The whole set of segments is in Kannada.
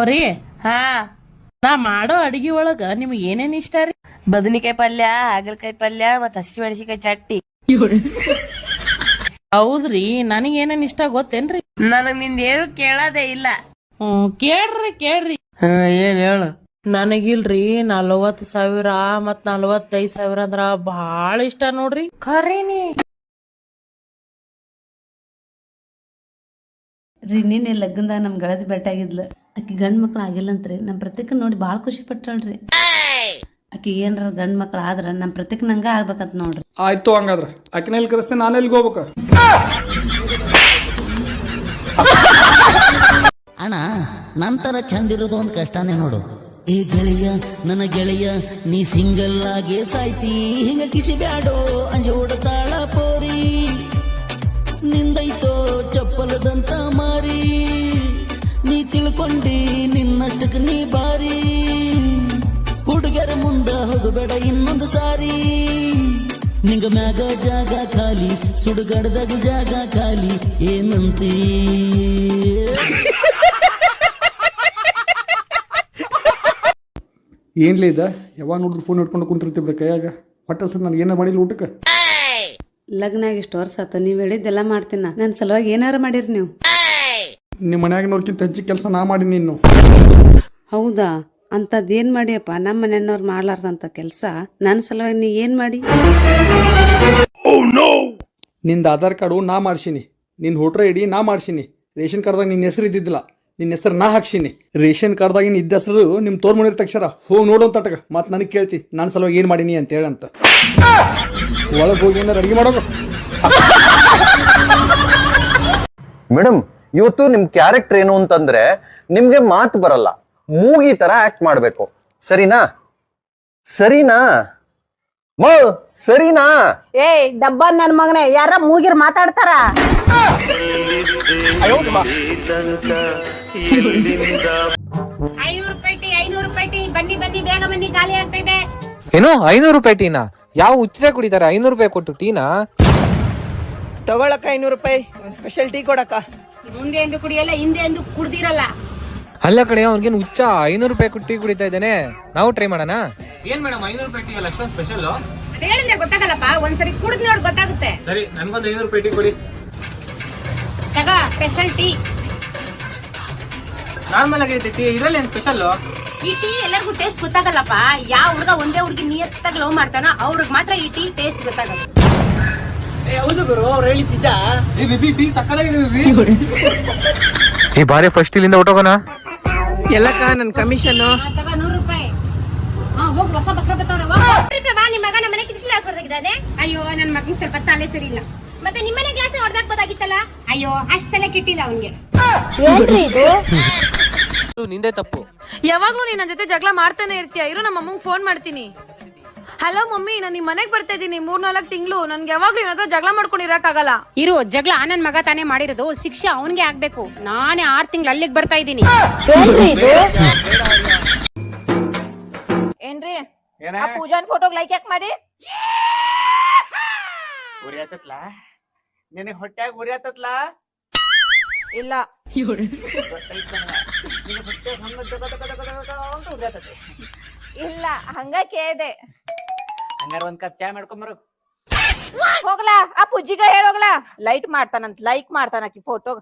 ಅವ್ರಿ ಹಾ ನಾ ಮಾಡೋ ಅಡಿಗೆ ಒಳಗ ನಿಮ್ಗೆ ಏನೇನ್ ಇಷ್ಟ ರೀ? ಬದನಿಕಾಯಿ ಪಲ್ಯ ಹಾಗಲಕಾಯಿ ಪಲ್ಯ ಮತ್ತ ಹಸಿ ಮೆಣಸಿಕಾಯಿ ಚಟ್ಟಿ ಹೌದ್ರಿ ನನಗ್ ಏನೇನ್ ಇಷ್ಟ ಗೊತ್ತೇನ್ರಿ? ನನಗ್ನಿಂದ ಏನು ಕೇಳೋದೇ ಇಲ್ಲ. ಹ್ಮ್ ಕೇಳ್ರಿ ಕೇಳ್ರಿ. ಹಾ ಏನ್ ಹೇಳು? ನನಗಿಲ್ರಿ ನಲವತ್ ಸಾವಿರ ಮತ್ ನಲವತ್ತೈದ್ ಸಾವಿರ ಅಂದ್ರ ಬಾಳ ಇಷ್ಟ ನೋಡ್ರಿ. ಖರೀನಿ ರೀ ನಿನ್ನೆ ಲಗ್ನದಾಗ ನಮ್ ಬೆಟ್ಟ ಬೆಟ್ಟಾಗಿದ್ಲ ಆಕಿ ಗಂಡ್ ಮಕ್ಳು ಆಗಿಲ್ಲಂತ್ರಿ ನಮ್ಮ ಪ್ರತ್ಯೇಕ ನೋಡಿ ಭಾಳ ಖುಷಿ ಪಟ್ಟಳ್ರಿ. ಆಕಿ ಏನ್ರ ಗಂಡ್ ಮಕ್ಳು ಆದ್ರ ನಮ್ ಪ್ರತೀಕ್ ನಂಗ ಆಗ್ಬೇಕಂತ ನೋಡ್ರಿ. ಆಯ್ತು ಹಂಗಾದ್ರ. ಆಕಿನ ಎಲ್ಲಿ ಕರೆಸ್ತೇನೆ ನಾನು ಎಲ್ಲಿಗೆ ಹೋಗ್ಬೇಕ? ಅಣ್ಣ ನಂತರ ಚಂದಿರೋದು ಒಂದು ಕಷ್ಟನೇ ನೋಡು. ಏ ಗೆಳೆಯ ನನ್ನ ಗೆಳೆಯ ನೀ ಸಿಂಗಲ್ ಆಗಿ ಸಾಯ್ತಿ ಹಿಂಗ ಕಿಸಿ ಬ್ಯಾಡೋ ಅಂಜಿ ಓಡತಾಳ ಇನ್ನೊಂದು ಸಾರಿ. ನಿಂಗ ಮ್ಯಾಗ ಜಾಗ ಖಾಲಿ ಸುಡುಗಡದಾಗ ಜಾಗ ಖಾಲಿ ಏನಂತೀ? ಏನ್ಲಿ ಇದ? ಯಾವಾಗ ನೋಡಿದ್ರು ಫೋನ್ ಹಿಡ್ಕೊಂಡು ಕುಂತಿರ್ತೀವಿ ಕೈಯಾಗ. ಹೊಟ್ಟೆ ಸರ್ ನನಗೆ ಏನೋ ಮಾಡಿಲ್ಲ ಊಟಕ್ಕೆ? ಲಗ್ನ ಆಗಿ ಇಷ್ಟು ವರ್ಷ ಆತ ನೀವ್ ಹೇಳಿದ್ದೆಲ್ಲ ಮಾಡ್ತೀನ. ನನ್ ಸಲುವಾಗಿ ಏನಾರ ಮಾಡಿರಿ ನೀವು. ನಿಮ್ಮ ಮನ್ಯಾಗ ನೋಡ್ಕಿಂತ ಹೆಚ್ಚಿಗೆ ಕೆಲಸ ನಾ ಮಾಡಿ ನೀನು ಹೌದಾ? ಅಂತದ್ ಏನ್ ಮಾಡಿಯಪ್ಪ ನಮ್ಮ ಮನೆಯವ್ರು ಮಾಡ್ಲಾರ್ದಂತ ಕೆಲ್ಸ ನನ್ ಸಲುವಾಗಿ ನೀ ಏನ್ ಮಾಡಿ? ನಿಂದ ಆಧಾರ್ ಕಾರ್ಡು ನಾ ಮಾಡ್ಸೀನಿ. ನಿನ್ನ ಹುಟ್ರ ಇಡಿ ಡಿ ನಾ ಮಾಡ್ಸೀನಿ. ರೇಷನ್ ಕಾರ್ಡ್ದಾಗ ನಿನ್ನ ಹೆಸರು ಇದ್ದಿದ್ದಿಲ್ಲ. ನಿನ್ನ ಹೆಸರು ನಾ ಹಾಕ್ಸೀನಿ. ರೇಷನ್ ಕಾರ್ಡ್ದಾಗಿನ ಇದ್ದ ಹೆಸರು ನಿಮ್ಮ ತೋರ್ ಮನೆ ತಕ್ಷರ ಹೋಗಿ ನೋಡು ಅಂತ ತಟಕ ಮತ್ತೆ ನನಗೆ ಕೇಳ್ತಿ ನನ್ನ ಸಲುವಾಗಿ ಏನು ಮಾಡೀನಿ ಅಂತ ಹೇಳಂತ ಒಳಗೆ ಹೋಗಿ ಏನಾರು ಅಡಿಗೆ ಮಾಡೋದು? ಮೇಡಮ್ ಇವತ್ತು ನಿಮ್ ಕ್ಯಾರೆಕ್ಟರ್ ಏನು ಅಂತಂದ್ರೆ ನಿಮ್ಗೆ ಮಾತು ಬರಲ್ಲ. ಮೂಗಿ ತರ ಆಕ್ಟ್ ಮಾಡ್ಬೇಕು. ಸರಿನಾ? ಸರಿನಾ? ಮ ಸರಿನಾ? ಏಯ್ ಡಬ್ಬ ನನ್ ಮಗನೇ ಯಾರ ಮೂಗಿರ್ ಮಾತಾಡ್ತಾರ? ಐನೂರು ರೂಪಾಯಿ ಐನೂರು ರೂಪಾಯಿ ಬನ್ನಿ ಬನ್ನಿ ಬೇಗ ಬನ್ನಿ ಖಾಲಿ ಏನು ಐನೂರು ರೂಪಾಯಿ ಟೀನಾ? ಯಾವ ಹುಚ್ಚರೇ ಕುಡಿತಾರೆ? ಐನೂರು ರೂಪಾಯಿ ಕೊಟ್ಟು ಟೀನಾ? ತಗೊಳಕ್ಕ ಐನೂರು ರೂಪಾಯಿ. ಒಂದ್ ಸ್ಪೆಷಲ್ ಟೀ ಕೊಡಕ್ಕ. ಮುಂದೆ ಎಂದು ಕುಡಿಯಲ್ಲ ಹಿಂದೆ ಎಂದು ಕುಡ್ದಿರಲ್ಲ. ಅಲ್ಲ ಕಡೆ ಅವ್ನಿಗೇನು ಹುಚ್ಚ? ಐನೂರು ರೂಪಾಯಿ ಕುಟ್ಟಿ ಟೀ ಕುಡಿತಾ ಇದ್ದಾನೆ. ನಾವು ಟ್ರೈ ಮಾಡೋಣ? ಏನ್ ಮೇಡಮ್ ಐನೂರು ರೂಪಾಯಿ ಟೀ ಅಲ್ಲ ಅಷ್ಟೊಂದು ಸ್ಪೆಷಲ್ ಅದ್ ಹೇಳಿದ್ರೆ ಗೊತ್ತಾಗಲ್ಲಪ್ಪ ಒಂದ್ಸರಿ ಕುಡಿದ್ ನೋಡಿ ಗೊತ್ತಾಗುತ್ತೆ. ಸರಿ ನನ್ಗೊಂದು ಐನೂರು ರೂಪಾಯಿ ಟೀ ಕೊಡಿ. ತಗ ಸ್ಪೆಷಲ್ ಟೀ. ನಾರ್ಮಲ್ ಆಗಿರುತ್ತೆ ಟೀ ಇದ್ರಲ್ಲಿ ಏನ್ ಸ್ಪೆಷಲ್ ಈ ಟೀ ಎಲ್ಲರಿಗೂ ಟೇಸ್ಟ್ ಗೊತ್ತಾಗಲ್ಲಪ್ಪ. ಯಾವ ಹುಡುಗ ಒಂದೇ ಹುಡುಗಿ ನಿಯತ್ತಾಗಿ ಲವ್ ಮಾಡ್ತಾನೋ ಅವ್ರಿಗೆ ಮಾತ್ರ ಈ ಟೀ ಟೇಸ್ಟ್ ಗೊತ್ತಾಗಲ್ಲ. ಹೌದು ಗುರು ಅವ್ರು ಹೇಳಿದ್ ನಿಜ. ಈ ಬಿಬಿ ಟೀ ಈ ಬಾರಿ ಫಸ್ಟ್ ಇಲ್ಲಿಂದ ಹೊಟ್ಟೋಗೋಣ ಎಲ್ಲಕ್ಕ ನನ್ ಕಮಿಷನ್. ಅಯ್ಯೋ ನನ್ ಮಗನ್ ಸ್ವಲ್ಪ ತಲೆ ಸರಿ ಇಲ್ಲ. ಮತ್ತೆ ನಿಮ್ಮನೆ ಗ್ಲಾಸ್ ಹೊಡೆದಾಕ್ಬೋದಾಗಿತ್ತಲ್ಲ ಅಯ್ಯೋ ಅಷ್ಟ್ ತಲೆ ಕಿಟ್ಟಿಲ್ಲ ಅವನ್ಗೆ. ಏನ್ರಿ ಇದು? ನಿಂದೆ ತಪ್ಪು. ಯಾವಾಗ್ಲೂ ನೀನ್ ನನ್ನ ಜೊತೆ ಜಗಳ ಮಾಡ್ತಾನೆ ಇರ್ತೀಯ? ಇರು ನಮ್ಮ ಅಮ್ಮಂಗ್ ಫೋನ್ ಮಾಡ್ತೀನಿ. ಹಲೋ ಮಮ್ಮಿ ನಾನು ನಿಮ್ ಮನೆಗ್ ಬರ್ತಾ ಇದ್ದೀನಿ. ಮೂರ್ ನಾಲ್ಕು ತಿಂಗಳು. ನನ್ಗೆ ಯಾವಾಗ್ಲೂ ಏನಾದ್ರೂ ಜಗಳ ಮಾಡ್ಕೊಂಡು ಇರಕ್ಕಾಗಲ್ಲ. ಇರು ಜಗಳ ನನ್ ಮಗ ತಾನೇ ಮಾಡಿರೋದು. ಶಿಕ್ಷೆ ಅವನ್ಗೆ ಆಗ್ಬೇಕು. ನಾನೇ ಆರ್ ತಿಂಗಳು ಅಲ್ಲಿಗೆ ಬರ್ತಾ ಇದ್ದೀನಿ. ಏನ್ರಿ ಇದು? ಏನ್ರಿ? ಆ ಪೂಜಾನ್ ಫೋಟೋಗ್ ಲೈಕ್ ಯಾಕೆ ಮಾಡಿ? ನಿನಗೆ ಹೊಟ್ಯಾಗ ಉರಿಯತ್ತತ್ಲ ಇಲ್ಲ. ಇಲ್ಲ ಹಂಗ ಕೇಳ್ದೆ. ಹಂಗಾರ ಒಂದ್ ಕಪ್ ಚಾ ಮಾಡ್ಕೊಂಬರು ಹೋಗ್ಲಾ ಆ ಪೂಜಿಗ ಹೇಳೋಗ್ಲಾ ಲೈಟ್ ಮಾಡ್ತಾನಂತ ಲೈಕ್ ಮಾಡ್ತಾನ ಆಕಿ ಫೋಟೋ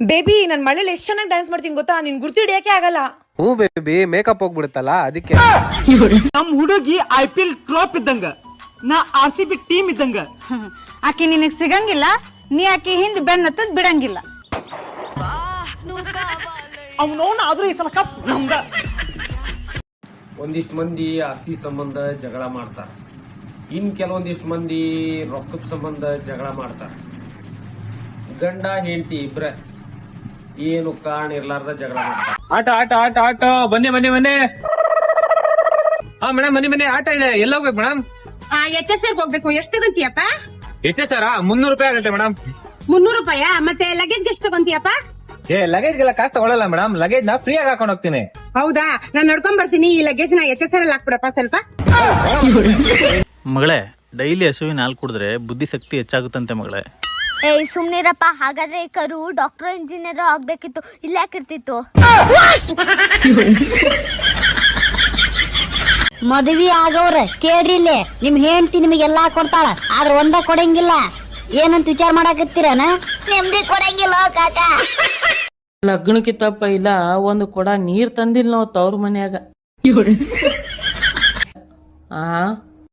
ಬೇಬಿ ನನ್ ಮಳೇಲಿ ಎಷ್ಟು ಚೆನ್ನಾಗಿ ಡ್ಯಾನ್ಸ್ ಮಾಡ್ತೀನಿ ಗೊತ್ತಾ? ನಿನ್ ಗುರ್ತಿ ಹಿಡಿಯಕ್ಕೆ ಆಗಲ್ಲ. ಹ್ಞೂ ಬೇಬಿ ಮೇಕಪ್ ಹೋಗ್ಬಿಡುತ್ತಲ್ಲ ಅದಕ್ಕೆ. ನಮ್ ಹುಡುಗಿ ಐ ಪಿ ಎಲ್ ಟ್ರಾಪ್ ಇದ್ದಂಗ ನಾ ಆರ್ ಸಿ ಬಿ ಟೀಮ್ ಇದ್ದಂಗ. ಆಕಿ ನಿನಗ್ ಸಿಗಂಗಿಲ್ಲ ನೀ ಆಕಿ ಹಿಂದ್ ಬೆನ್ನತ್ತದ್ ಬಿಡಂಗಿಲ್ಲ. ಅವ್ನವ್ನ ಆದ್ರೂ ಈ ಸಲ ಕಪ್ ನಮ್ದ. ಒಂದಿಷ್ಟು ಮಂದಿ ಆಸ್ತಿ ಸಂಬಂಧ ಜಗಳ ಮಾಡ್ತಾರ. ಇನ್ ಕೆಲವೊಂದಿಷ್ಟು ಮಂದಿ ರೊಕ್ಕದ ಸಂಬಂಧ ಜಗಳ ಮಾಡ್ತಾರ. ಗಂಡ ಹೆಂಡತಿ ಇಬ್ರ ಏನು ಕಾರಣ ಇರ್ಲಾರ್ದ ಜಗಳ ಮಾಡ್ತಾರೆ. ಆಟ ಆಟ ಆಟ ಆಟ. ಬನ್ನಿ ಬನ್ನಿ ಬನ್ನಿ. ಹಾ ಮೇಡಮ್ ಬನ್ನಿ ಬನ್ನಿ. ಆಟ ಇದೆ. ಎಲ್ಲ ಹೋಗ್ಬೇಕು ಮೇಡಮ್ ಎಚ್ ಎಸ್ ಆರ್ ಹೋಗ್ಬೇಕು. ಎಷ್ಟು ತಗೊಂತೀಯಪ್ಪ? ಎಚ್ ಎಸ್ ಆರ್ ಮುನ್ನೂರು ರೂಪಾಯಿ ಆಗುತ್ತೆ ಮೇಡಮ್ ಮುನ್ನೂರು ರೂಪಾಯ? ಮತ್ತೆ ಲಗೇಜ್ ಎಷ್ಟು ತಗೊಂತೀಯಪ್ಪ? ಏ ಲಗೇಜ್ ಗೆಲ್ಲ ಕಾಸು ತಗೊಳ್ಳಲ್ಲ ಮೇಡಮ್ ಲಗೇಜ್ ನಾ ಫ್ರೀ ಆಗಿ ಹಾಕೊಂಡು ಹೋಗ್ತೀನಿ. ಹೌದಾ? ನಾನ್ ನೋಡ್ಕೊಂಡ್ ಬರ್ತೀನಿ. ಈ ಲಗೇಜ್ನ ಎಚ್ ಎಸ್ ಎಲ್ ಹಾಕ್ಬಿಡಪ್ಪ ಸ್ವಲ್ಪ. ಮಗಳೇ ಡೈಲಿ ಹಸುವಿನ ಹಾಲು ಕುಡಿದ್ರೆ ಬುದ್ಧಿ ಶಕ್ತಿ ಹೆಚ್ಚಾಗುತ್ತಂತೆ ಮಗಳೇ. ಏಯ್ ಸುಮ್ನಿರಪ್ಪ. ಹಾಗಾದ್ರೆ ಈ ಕರು ಡಾಕ್ಟರ್ ಇಂಜಿನಿಯರ್ ಆಗ್ಬೇಕಿತ್ತು. ಇಲ್ಲ ಯಾಕಿರ್ತಿತ್ತು ಮದುವೆ ಆಗವ್ರ ಕೇಳ್ರಿ ಇಲ್ಲೇ ನಿಮ್ ಹೆಂಡತಿ ನಿಮಗೆಲ್ಲಾ ಕೊಡ್ತಾಳ ಆದ್ರ ಒಂದ ಕೊಡಂಗಿಲ್ಲ. ಏನಂತ ವಿಚಾರ ಮಾಡಾಕತ್ತೀರನ? ನೆಮ್ಮದಿ ಕೊಡಂಗಿಲ್ಲ ಕಾಕ. ಲಗ್ನಕ್ಕಿಂತ ಪೈಲ ಒಂದು ಕೊಡ ನೀರ್ ತಂದಿಲ್ಲ ನಾವು ತವ್ರ ಮನ್ಯಾಗ. ಆ,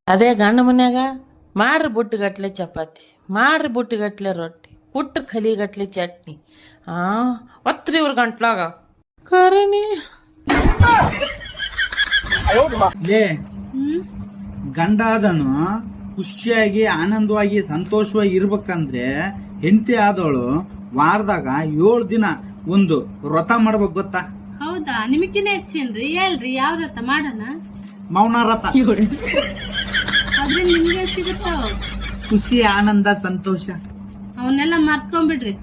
ಅದೇ ಗಂಡ ಮನ್ಯಾಗ? ಮಾಡ್ರಿ ಬುಟ್ಟಿಗಟ್ಲೆ ಚಪಾತಿ, ಮಾಡ್ರಿ ಬುಟ್ಟಿಗಟ್ಲೆ ರೊಟ್ಟಿ, ಕುಟ್ಟ ಖಲಿಗಟ್ಲೆ ಚಟ್ನಿ. ಆ ಒತ್ರಿ ಇವ್ರ ಗಂಟ್ಲಾಗ. ಕರನಿ ಗಂಡ ಆದನು ಖುಷಿಯಾಗಿ, ಆನಂದವಾಗಿ, ಸಂತೋಷವಾಗಿ ಇರ್ಬೇಕಂದ್ರೆ ಹೆಂಡತಿ ಆದವಳು ವಾರದಾಗ ಏಳು ದಿನ ಒಂದು ವ್ರತ ಮಾಡ್ಬೇಕು ಗೊತ್ತಾ? ಹೌದಾ? ನಿಮಗಿನ ಹೆಚ್ಚೇನ್ರಿ? ಹೇಳ್ರಿ ಯಾವ ವ್ರತ ಮಾಡೋಣ? ಮೌನ ವ್ರತ. ಅದ್ರಿಂದ ನಿಮ್ಗೆ ಸಿಗುತ್ತಾವ ಖುಷಿ ಆನಂದ ಸಂತೋಷ. ಅವನ್ನೆಲ್ಲ ಮರ್ತ್ಕೊಂಡ್ಬಿಡ್ರಿ.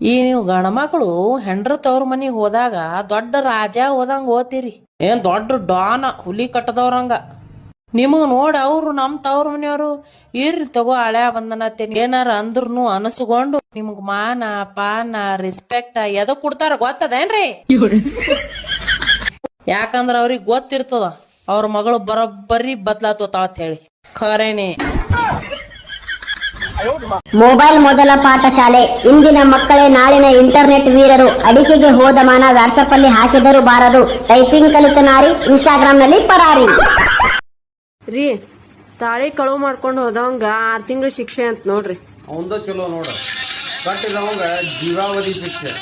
ಈ ನೀವು ಮಕ್ಕಳು ಹೆಂಡ್ರ ತವ್ರ ಮನಿಗ್ ಹೋದಾಗ ದೊಡ್ಡ ರಾಜ ಹೋದಂಗ ಓದ್ತೀರಿ. ಏನ್ ದೊಡ್ಡ ಡಾನ ಹುಲಿ ಕಟ್ಟದವ್ರಂಗ. ನಿಮಗ್ ನೋಡಿ ಅವ್ರು ನಮ್ ತವ್ರ ಮನೆಯವರು, ಇರ್ರಿ ತಗೋ ಹಳೆ ಬಂದನತ್ತೆ ಏನಾರ ಅಂದ್ರು ಅನಸ್ಕೊಂಡು ನಿಮ್ಗ್ ಮಾನ, ಪಾನ ರೆಸ್ಪೆಕ್ಟ್ ಎದ ಕೊಡ್ತಾರ ಗೊತ್ತದೇನ್ರಿ? ಯಾಕಂದ್ರ ಅವ್ರಿಗೆ ಗೊತ್ತಿರ್ತದ, ಅವ್ರ ಮಗಳು ಬರೋಬ್ಬರಿ ಬದ್ಲಾತೋತಾಳತ್ ಹೇಳಿ. ಖರೇನೆ. ಮೊಬೈಲ್ ಮೊದಲ ಪಾಠ ಶಾಲೆ ಇಂದಿನ ಮಕ್ಕಳೇ ನಾಳಿನ ಇಂಟರ್ನೆಟ್ ವೀರರು, ಅಡಿಕೆಗೆ ಹೋದ ಮಾನ ವಾಟ್ಸಪ್ ಅಲ್ಲಿ ಹಾಕಿದರೂ ಬಾರದು. ಟೈಪಿಂಗ್ ಕಲಿತ ನಾರಿ ಇನ್ಸ್ಟಾಗ್ರಾಮ್ನಲ್ಲಿ ಪರಾರಿ. ರೀ ತಾಳಿ ಕಳುವು ಮಾಡ್ಕೊಂಡು ಹೋದವಂಗ ಆರು ತಿಂಗಳ ಶಿಕ್ಷೆ ಅಂತ ನೋಡ್ರಿ. ಅವಂದ ಚಲೋ ನೋಡ. ಕಟ್ಟಿದವಂಗ ಜೀವಾವಧಿ ಶಿಕ್ಷೆ.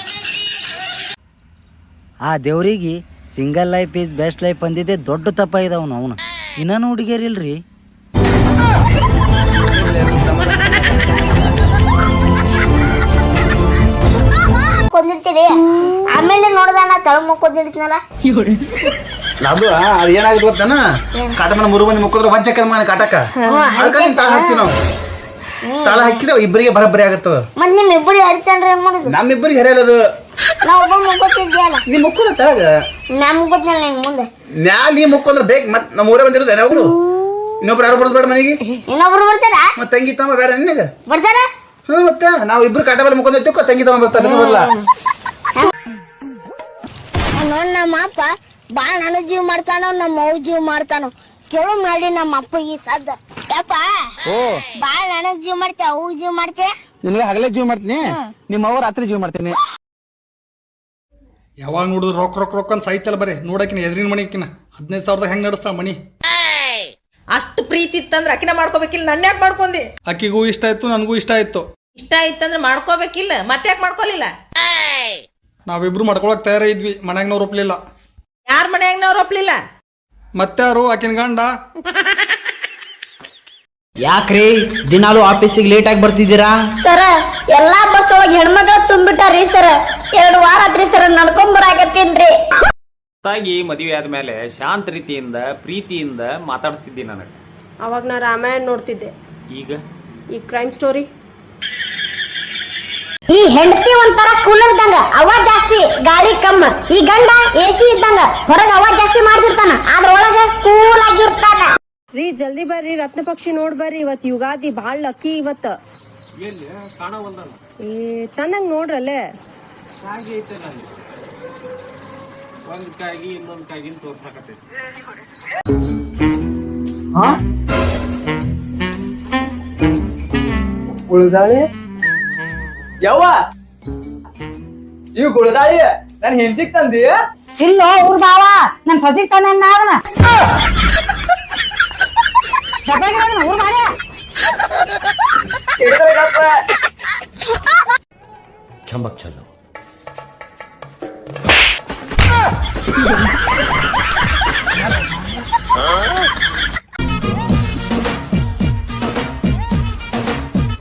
ಆ ದೇವ್ರಿಗೆ single life is best life ಅಂದಿದ್ದೆ ದೊಡ್ಡ ತಪ್ಪ ಇದಾವನು ಅವನು. ಇನ್ನೂ ಹುಡುಗಿಯರಿಲ್ರಿ ಕೊಂದಿರ್ತೀರಿ. ಆಮೇಲೆ ನೋಡ್ದಾನ ತಳ ಮುಕ್ಕೊಂದಿರ್ತೀನಲ್ಲ ಅದು ಅದು ಏನಾಗುತ್ತೆ ಗೊತ್ತಾನ? ಕಾಟಮನ ಮೂರು ಮಂದಿ ಮುಕ್ಕಿದ್ರೆ ವಂಚಕ ಮನೆ ಕಾಟಕ ಅದಕ್ಕೆ ತಾಳ ಹಾಕ್ತೀವಿ ನಾವು. ತಾಳ ಹಾಕಿದ್ರೆ ಇಬ್ಬರಿಗೆ ಬರಬ್ಬರಿ ಆಗತ್ತದ. ಮತ್ ನಿಮ್ ಇಬ್ಬರು ಹಡಿತಾನ್ರಿ ಏನ್ ಮಾಡುದು? ನಮ್ಮಿಬ್ಬರಿಗೆ ಹರಿಯಲ್ಲದು ನಾ ಒಬ್ಬ ಮುಕ್ಕೋತಿದ್ಯಲ್ಲ ನೀ ಮುಕ್ಕೋಣ ತಳಗ? ನಾ ಮುಕ್ಕೋತಿನಲ್ಲ ನಿನ್ ಮುಂದೆ. ನ್ಯಾ ನೀ ಮುಕ್ಕೊಂದ್ರೆ ಬೇಕು ಮತ್ ನಮ್ಮ ಊರೇ ಬಂದಿರೋದು ಯಾವಾಗಲೂ ಇನ್ನೊಬ್ರು ಯಾರು ಬರೋದು ಬೇಡ ಮನೆಗೆ? ಇನ್ನೊಬ್ರು ಬರ್ತಾರ? ಮತ್ತೆ ತಂಗಿ ತಮ್ಮ ಬೇಡ ನಿನಗೆ? ಬರ್ತಾರ? ಹ್ಞೂ ಮತ್ತೆ ನಾವು ಇಬ್ರು ಕಾಟ ಮೇಲೆ ಮುಕ್ಕೊಂಡ್ ತಂಗಿ ತಮ್ಮ ಬರ್ತಾರೆ ಬರಲ್ಲ ನೋಡ್ ನಮ್ಮ ಅಪ್ಪ ಬಾಳ ನನ್ನ ಜೀವ ಮಾಡ್ತಾನೋ ನಮ್ಮ ಅವ್ ಜೀವ ಮಾಡ್ತಾನೋ. ಕೇಳು ಮಾಡಿ ನಮ್ಮ ಅಪ್ಪ ಈ ಸದ್ದ. ಯಪ್ಪ ಬಾಳ ನನಗ್ ಜೀವ ಮಾಡ್ತೇ ಅವ್ ಜೀವ ಮಾಡ್ತೇ ನಿನಗೆ ಹಗಲೇ ಜೀವ ಮಾಡ್ತೀನಿ. ನಿಮ್ಮ ಅವ್ವ ರಾತ್ರಿ ಜೀವ ಮಾಡ್ತೀನಿ. ಯಾವಾಗ ನೋಡಿದ್ರು ರೊಕ್ಕ ರೊಕ್ಕ ರೊಕ್ಕ ಅಂತ ಸಾಯ್ತಲ್ಲ ಬರೀ. ನೋಡಕಿನ ಎದ್ರಿನ ಮಣಿಕಿನ ಹದಿನೈದು ಸಾವಿರದ ಹೆಂಗ್ ನಡೆಸ್ತಾ ಮಣಿ? ಅಷ್ಟು ಪ್ರೀತಿ ಇತ್ತಂದ್ರ ಅಕಿನ ಮಾಡ್ಕೋಬೇಕಿಲ್ಲ ನನ್ನ ಯಾಕೆ ಮಾಡ್ಕೊಂಡಿ ಅಕ್ಕಿಗೂ ಇಷ್ಟ ಆಯ್ತು ನನಗೂ ಇಷ್ಟ ಆಯ್ತು. ಇಷ್ಟ ಇತ್ತಂದ್ರ ಮಾಡ್ಕೋಬೇಕಿಲ್ಲ ಮತ್ತೆ ಯಾಕೆ ಮಾಡ್ಕೊಲಿಲ್ಲ? ನಾವಿಬ್ರು ಮಾಡ್ಕೊಳಕ್ ತಯಾರ ಇದ್ವಿ. ಮನ್ಯಾಗ ಒಪ್ಲಿಲ್ಲ ಯಾರ ಮನ್ಯಾಗ ನಾವ್ ಒಪ್ಲಿಲ್ಲ? ಮತ್ತಾರು ಆಕಿನ ಗಂಡ. ಯಾಕ್ರಿ? ದಿನಾಲು ಆಫೀಸಿಗೆ ಲೇಟ್ ಆಗಿ ಬರ್ತಿದ್ದೀರಾ? ಸರ ಎಲ್ಲಾ ಬಸ್ ಒಳಗೆ ಹೆಣ್ಮಕ್ಳ ತುಂಬಿಟ್ಟಾರಿ ಸರ. ಎರಡು ವಾರ ಆತ್ರಿ ಸರ ನಡ್ಕೊಂಡ್ ಬರಾಕತ್ತೀನ್ರಿ. ತಾಗಿ ಮದುವೆ ಆದ್ಮೇಲೆ ಶಾಂತ ರೀತಿಯಿಂದ ಪ್ರೀತಿಯಿಂದ ಮಾತಾಡಿಸ್ತಿದ್ದಿ ನನಗೆ. ಅವಾಗ ನಾ ರಾಮಾಯಣ ನೋಡ್ತಿದ್ದೆ. ಈಗ? ಈ ಕ್ರೈಮ್ ಸ್ಟೋರಿ ಈ ಹೆಂಡತಿ ಒಂಥರ ಕೂಲರ್ ಇದ್ದಂಗ ಅವಾಜ್ ಜಾಸ್ತಿ ಗಾಳಿ ಕಮ್ಮ. ಈ ಗಂಡ ಎಸಿ ಇದ್ದಂಗ ಹೊರಗ ಅವ ಜಾಸ್ತಿ ಮಾಡ್ತಿರ್ತಾನ. ಆದ್ರ ಒಳಗೆ ಕೂಲ್ ಆಗಿರ್ತಾನ. ರೀ ಜಲ್ದಿ ಬರ್ರಿ ರತ್ನ ಪಕ್ಷಿ ನೋಡ್ ಬರ್ರಿ. ಇವತ್ ಯುಗಾದಿ ಬಾಳ್ ಲಕ್ಕಿ ಇವತ್ತ. ಏ ಚಂದಂಗ್ ನೋಡ್ರಲ್ಲೇ. ಒಂದ್ ಕಾಗಿ ಇನ್ನೊಂದ್ ಕಾಯಿ ತೋರ್ಸಾಕತ್ತೈತಿ ಗುಳದಾಳಿ ಯವ್ವ? ಇವ್ ಗುಳದಾಳಿ ನನ್ ಹೆಂಡತಿಗ್ ತಂದಿ? ಇಲ್ಲ ಊರ್ ಬಾವ ನನ್ ಸೊಸಿಗ್ ತಾನ ನಾರಣ ಊರ್ ಬಾಡ್ಯ ಚಂಬಕ್ ಚಲ್ಲು.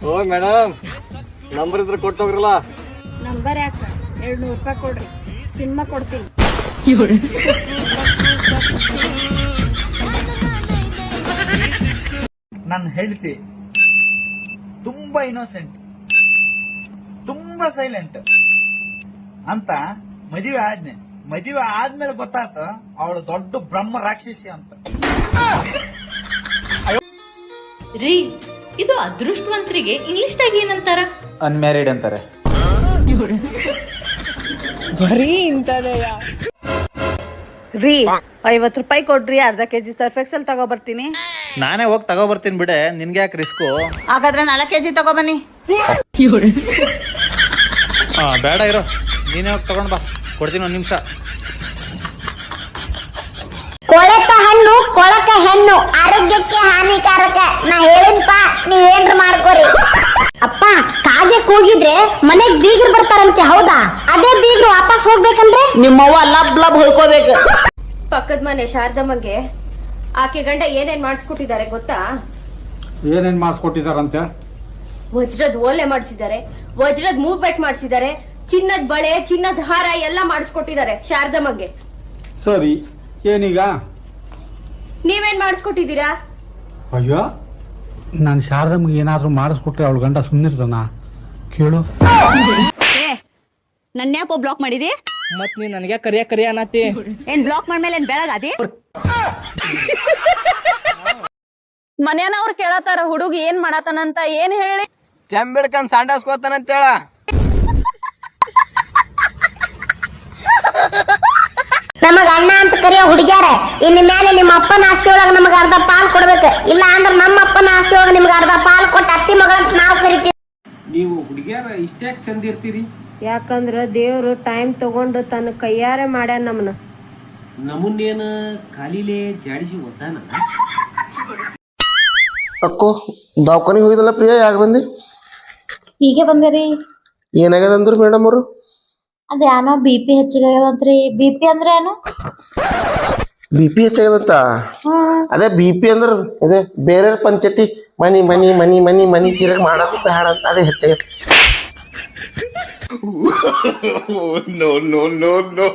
ಓ ಮೇಡಮ್ ನಂಬರ್ ಇದ್ರೆ ಕೊಟ್ಟೋಗ್ರಲ್ಲ ನಂಬರ್ ಯಾಕ? ಎರಡ್ ನೂರ್ ರೂಪಾಯಿ ಕೊಡ್ರಿ. ಸಿನಿಮಾ ಕೊಡ್ತೀನಿ. ನನ್ನ ಹೇಳ್ತಿ ತುಂಬಾ ಇನ್ನೋಸೆಂಟ್ ತುಂಬಾ ಸೈಲೆಂಟ್ ಅಂತ ಮದುವೆ ಆದ್ನೆ ಮದುವೆ ಆದ್ಮೇಲೆ ಗೊತ್ತಾಯ್ತ ಅವಳು ದೊಡ್ಡ ಬ್ರಹ್ಮ ರಾಕ್ಷಸಿ ಅಂತ. ರೀ ಇದು ಅದೃಷ್ಟವಂತರಿಗೆ ಇಂಗ್ಲಿಷ್ ಏನಂತಾರ? ಅನ್ಮ್ಯಾರಿಡ್ ಅಂತಾರೆ. ರೀ ಐವತ್ತು ರೂಪಾಯಿ ಕೊಡ್ರಿ ಅರ್ಧ ಕೆಜಿ ಸರ್ಫ್ ಎಕ್ಸೆಲ್ ತಗೋ ಬರ್ತೀನಿ ನಾನೇ ಹೋಗಿ ತಗೋ ಬರ್ತೀನಿ ಬಿಡೆ ನಿನ್ಗೆ ಯಾಕೆ ರಿಸ್ಕು ಹಾಗಾದ್ರೆ ನಾಲ್ಕು ಕೆಜಿ ತಗೋ ಬನ್ನಿ ಹಾ ಬೇಡ ಇರೋ. ನೀನೇ ಹೋಗಿ ತಗೊಂಡ್ ಬಾ. ಕೊಡ್ತೀನಿ ಒಂದು ನಿಮಿಷ. ಕೊಳಕ ಹಣ್ಣು ಕೊಳಕ ಹೆಣ್ಣು ಆರೋಗ್ಯಕ್ಕೆ ಹಾನಿಕಾರಕ. ನಾ ನೀ ನೀವೇನ್ರ ಮಾಡ್ಕೋರಿ. ಅಪ್ಪ ಕಾಗೆ ಕೂಗಿದ್ರೆ ಮನೆಗ್ ಬೀಗರು ಬರ್ತಾರಂತೆ ಹೌದಾ? ಅದೇ ಬೀಗರು ವಾಪಸ್ ಹೋಗ್ಬೇಕಂದ್ರೆ? ನಿಮ್ಮವ್ವ ಲಬ್ ಲಬ್ ಹೊಳ್ಕೋಬೇಕು ಪಕ್ಕದ ಮನೆ ಶಾರದಮ್ಮಗೆ ಆಕೆ ಗಂಡ ಏನೇನ್ ಮಾಡಿಸ್ಕೊಟ್ಟಿದ್ದಾರೆ ಗೊತ್ತಾ? ಏನೇನ್ ಮಾಡಿಸ್ಕೊಟ್ಟಿದಾರಂತೆ ವಜ್ರದ ಓಲೆ ಮಾಡಿಸಿದ್ದಾರೆ ವಜ್ರದ ಮೂವ್ಮೆಂಟ್ ಮಾಡಿಸಿದ್ದಾರೆ ಚಿನ್ನದ ಬಳೆ ಚಿನ್ನದ ಹಾರ ಎಲ್ಲ ಮಾಡಿಸ್ಕೊಟ್ಟಿದ್ದಾರೆ ಶಾರದಮ್ಮಗೆ. ಸರಿ ಏನೀಗ? ನೀವೇನ್ ಮಾಡಿಸ್ಕೊಟ್ಟಿದ್ದೀರಾ? ಅಯ್ಯೋ ನಾನು ಶಾರದಮ್ಮಗೆ ಏನಾದರೂ ಮಾಡಿಸ್ಕೊಟ್ರೆ ಅವಳು ಗಂಡ ಸುಮ್ಮನಿರ್ತಾನ ಕೇಳು. ನನ್ನ ಯಾಕೋ ಬ್ಲಾಕ್ ಮಾಡಿದಿ? ಮತ್ ನೀ ನನಗೆ ಕರಿಯ ಕರಿಯ ಅನ್ನತಿ. ಏನ್ ಬ್ಲಾಕ್ ಮಾಡ್ಮೇಲೆ ಏನ್ ಬೆಳಗಾದಿ? ಮನ್ಯಾನವ್ರು ಕೇಳತಾರ ಹುಡುಗ ಏನ್ ಮಾಡತಾನಂತ ಏನ್ ಹೇಳಿ? ಚಂಬಿಡ್ಕಂಡ್ ಸಾಂಡಾಸ್ಕೋತಾನಂತೇಳ ನಮಗ ಅಣ್ಣ ಅಂತ ಕರೆಯೋ ಹುಡುಗ್ಯಾರ ಇನ್ನ ಮೇಲೆ ನಿಮ್ಮ ಅಪ್ಪನ ಆಸ್ತಿ ಒಳಗ ನಮಗ ಅರ್ಧ ಪಾಲ್ ಕೊಡ್ಬೇಕು. ಇಲ್ಲ ಅಂದ್ರ ನಮ್ಮ ಅಪ್ಪನ ಆಸ್ತಿ ಒಳಗ ನಿಮ್ಗೆ ಅರ್ಧ ಪಾಲ್ ಕೊಟ್ಟು ಅತ್ತಿ ಮಗಳಂತ ನೀವು ಇಷ್ಟ್ಯಾಕ್ ಚಂದ ಇರ್ತೀರಿ? ಯಾಕಂದ್ರ ದೇವ್ರು ಟೈಮ್ ತಗೊಂಡು ತನ್ನ ಕೈಯಾರೆ ಮಾಡ್ಯಾನ ನಮ್ನ. ನಮುನ್ನೇನ ಕಾಲಿಲೆ ಜಾಡಿಸಿ ಒದ್ದಾನ? ಅಕ್ಕೋ ದವಾಖಾನಿಗೆ ಹೋಗಿದಲ್ಲ ಪ್ರಿಯಾ? ಯಾಕೆ ಬಂದಿ? ಹೀಗೆ ಬಂದಿರಿ. ಏನಾಗ್ಯದ ಅಂದ್ರು ಮೇಡಮ್ ಅವರು? ಅದ ಏನೋ ಬಿ ಪಿ ಹೆಚ್ಚಿಗೆ ಆಗ್ಯದಂತ್ರಿ ಬಿ ಪಿ ಅಂದ್ರೆ ಏನು? ಬಿ ಪಿ ಹೆಚ್ಚಾಗ್ಯದಂತ ಅದೇ ಬಿ ಪಿ ಅಂದ್ರ ಅದೇ ಬೇರೆ ಪಂಚಾಯತಿ ಮನಿ ಮನಿ ಮನಿ ಮನಿ ಮನಿ ತಿರಗ್ ಮಾಡೋದು ಬೇಡ ಅಂತ ಅದೇ ಹೆಚ್ಚಾಗ್ಯದ ನೋ ನೋ ನೋ ನೋ